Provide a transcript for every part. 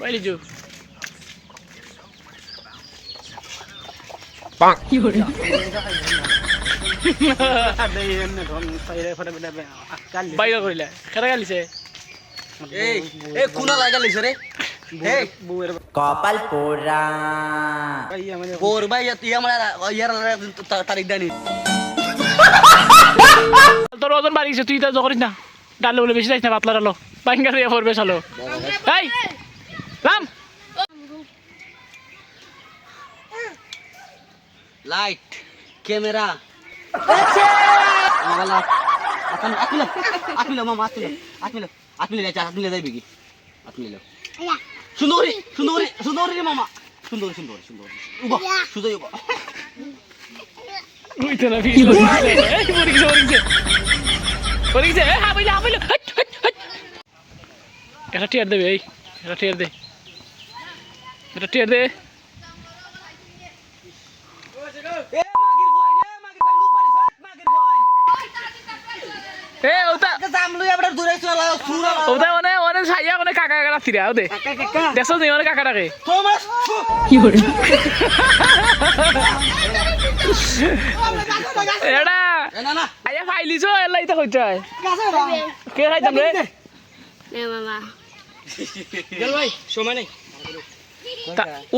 বাইরে যো বাইরে করিলা কেটা গালিছে এই এই কোনা লাগা লিছে রে কপাল পোড়া বোর ভাই তুই আমার ইয়ার তারিখ দানি তোর ওজন বাড়ি গেছে তুই তা জকরিস না ডালে বলে বেশি যাইস না পাতলা ডালো বাইঙ্গা দিয়ে পড়বে চলো এই রাম লাইট ক্যামেরা আমালা আতন আতমিলা আতমিলা মামা আতমিলা আতমিলা আতমিলা যা আতমিলা যাইবি কি আতমিলা সুন্দরী সুন্দরী সুন্দরী রে মামা সুন্দরী সুন্দরী সুন্দরী উবা সুন্দরী উবা উইতে না ভিড় এই পড়ে গেছে পড়ে গেছে পড়ে গেছে এই হাবাইলে হাবাইলে হাট হাট হাট এটা টিয়ার দেবে এই এটা টিয়ার দে এটা টিয়ার দে। এ মাগির ভয় রে মাগির ভয় লুপারি সাত মাগির ভয় এ ওটা জাম লই আবার দূরে চলা সুরা ওটা মানে মানে মানে এটা না না আয়া ফাইলিছো এলা ইতা কইতে কে খাইতাম রে? গেল ভাই সময় নাই।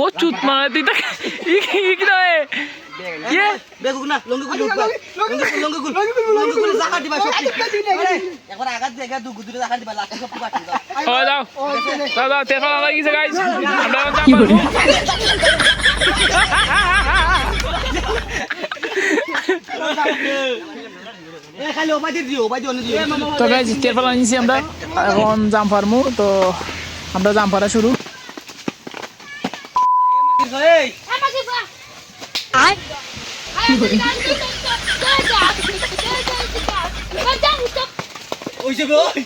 ও চুত মানে তুই তা ই ই কি রে ইয়ে বেগুক না লঙ্গি গুল লঙ্গি গুল লঙ্গি গুল লঙ্গি গুল জাকাত দিবা সব একবার আগাত দে আগা দুগু দুরে জাকাত দিবা লাখ সব পাঠি দাও। ও যাও যাও যাও তেরফল আমরা গেছে গাইস আমরা দি দিও দি অন্য দিও। তো গাইস তেরফল আনিছি আমরা। এখন জাম ফার্মু তো আমরা জাম ফারা শুরু। এই ওই যে ওই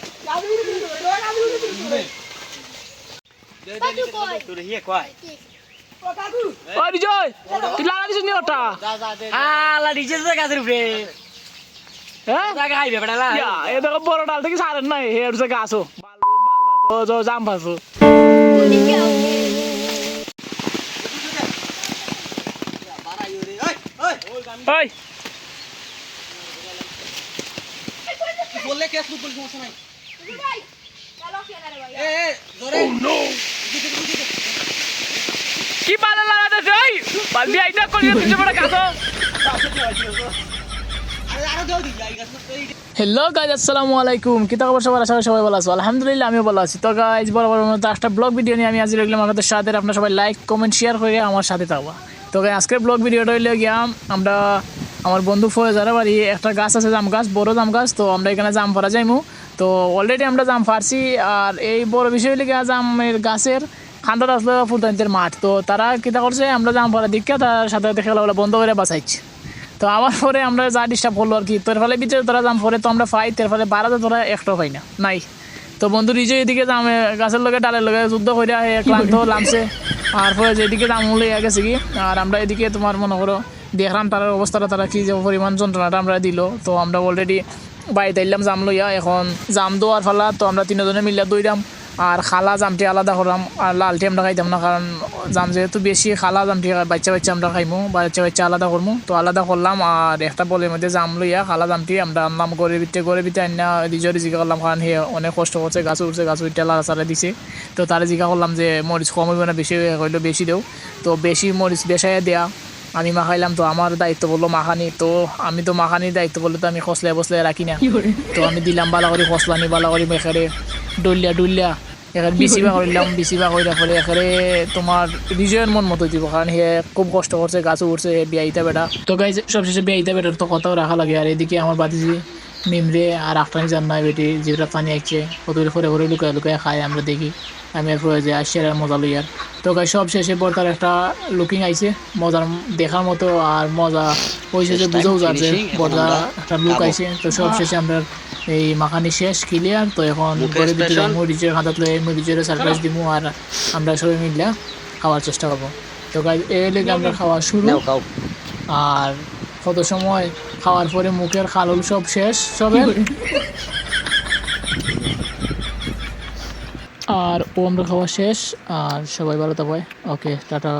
তোরে হিয়ে কয় ও বিজয় তুই লাগা দিছিস নি ওটা আলা ডিজে তো গাছের উপরে হ্যাঁ জায়গা খাইবে বেড়ালা ইয়া এ দেখো বড় ডাল থেকে সারেন নাই হের যে গাছো বাল বাল বাল তো জাম ফাসু ওই। বললে কেস লুক বলি সমস্যা নাই এ এ জোরে কি পালা লাগাতেছে ওই। বালতি আইটা করিয়ে তুই বড় এই হ্যালো গাইজ আসসালামু আলাইকুম। কি খবর সবার? আশা করি সবাই ভালো আছো। আলহামদুলিল্লাহ আমিও ভালো আছি। তো গাইজ বরাবর মতো একটা ব্লগ ভিডিও নিয়ে আমি আজ রেগুলার আপনাদের সাথে আপনার সবাই লাইক কমেন্ট শেয়ার করে আমার সাথে থাকবা। তো আজকের ব্লগ ভিডিওটা হইলে গিয়া আমরা আমার বন্ধু ফয়েজারা বাড়ি একটা গাছ আছে জাম গাছ বড় জাম গাছ তো আমরা এখানে জাম ফরা যাইমু। তো অলরেডি আমরা জাম ফারছি আর এই বড় বিষয় হইলে গিয়া জামের গাছের খান্দার আসলে ফুলতান্তের মাঠ। তো তারা কিতা করছে আমরা জাম ফরা দীক্ষা তার সাথে সাথে খেলাগুলো বন্ধ করে বাঁচাইছে। তো আমার পরে আমরা যা ডিস্টার্ব করল আর কি তোর ফলে ভিতরে তোরা জাম পরে তো আমরা পাই তোর ফলে বাড়াতে তোরা একটা পাই না নাই। তো বন্ধু নিজে এদিকে এ, গাছের লগে ডালের লগে যুদ্ধ করিয়া হে ক্লান্ত লামছে। আর পরে যেদিকে দাম লইয়া গেছে কি? আর আমরা এদিকে তোমার মনে করো, দেখলাম তার অবস্থাটা, তারা কি যে পরিমাণ যন্ত্রণাটা আমরা দিল। তো আমরা অলরেডি বাড়িতে এলাম, জাম লইয়া, এখন জাম দোয়ার ফালা, তো আমরা তিনজনে মিলিয়া দইরাম আর খালা জামটি আলাদা করলাম আর লালটি আমরা খাইতাম না কারণ জাম যেহেতু বেশি খালা জামটি বাচ্চা বাচ্চা আমরা খাইমু বাচ্চা বাচ্চা আলাদা করব তো আলাদা করলাম আর একটা বলের মধ্যে জাম লইয়া খালা জামটি আমরা আনলাম করে ভিতরে করে ভিতরে আন্না রিজরে জিজ্ঞা করলাম কারণ হে অনেক কষ্ট করছে গাছ উঠছে গাছ উঠতে লাড়া চাড়া দিছে। তো তারা জিজ্ঞা করলাম যে মরিচ কম হইব না বেশি হইলে বেশি দেও। তো বেশি মরিচ বেসাইয়া দেয়া আমি মাখাইলাম তো আমার দায়িত্ব বলল মাখানি তো আমি তো মাখানির দায়িত্ব বললে তো আমি খসলে বসলে রাখি না। তো আমি দিলাম বালা করে খসলানি বালা করে মেখারে ডলিয়া ডলিয়া। এখানে বেশিরভাগ করলাম বেশিরভাগ হইলে পরে এখানে তোমার বিজয়ের মন মতো দিব কারণ হে খুব কষ্ট করছে গাছও উঠছে হে বিয়াইতে বেটা। তো গাই সবশেষে বিয়াইতে বেটার তো কথাও রাখা লাগে। আর এদিকে আমার বাতিজি মিমরে আর আফটানি জান নাই বেটি যেটা পানি আইছে কতগুলো ফরে ফরে লুকায় লুকায় খায় আমরা দেখি। আমি এরপরে যে আসছি আর মজা লই আর তো গাই সব শেষে পর তার একটা লুকিং আইছে মজার দেখার মতো আর মজা। হয়েছে যে বুঝেও যাচ্ছে বড় একটা লুক আইছে। তো সব শেষে আমরা এই মাখানি শেষ ক্লিয়ার তো এখন ভিতরে? মরিচের হাতাত লয়ে মরিচের সারপ্রাইজ দিমু আর আমরা সবাই মিলে খাওয়ার চেষ্টা করব। তো গাই এই লেগে আমরা খাওয়া শুরু। নাও খাও। আর কত সময় খাওয়ার পরে মুখের খালুল সব শেষ সবে আর ও আমরা খাওয়া শেষ আর সবাই ভালো থাকবে ওকে টাটা।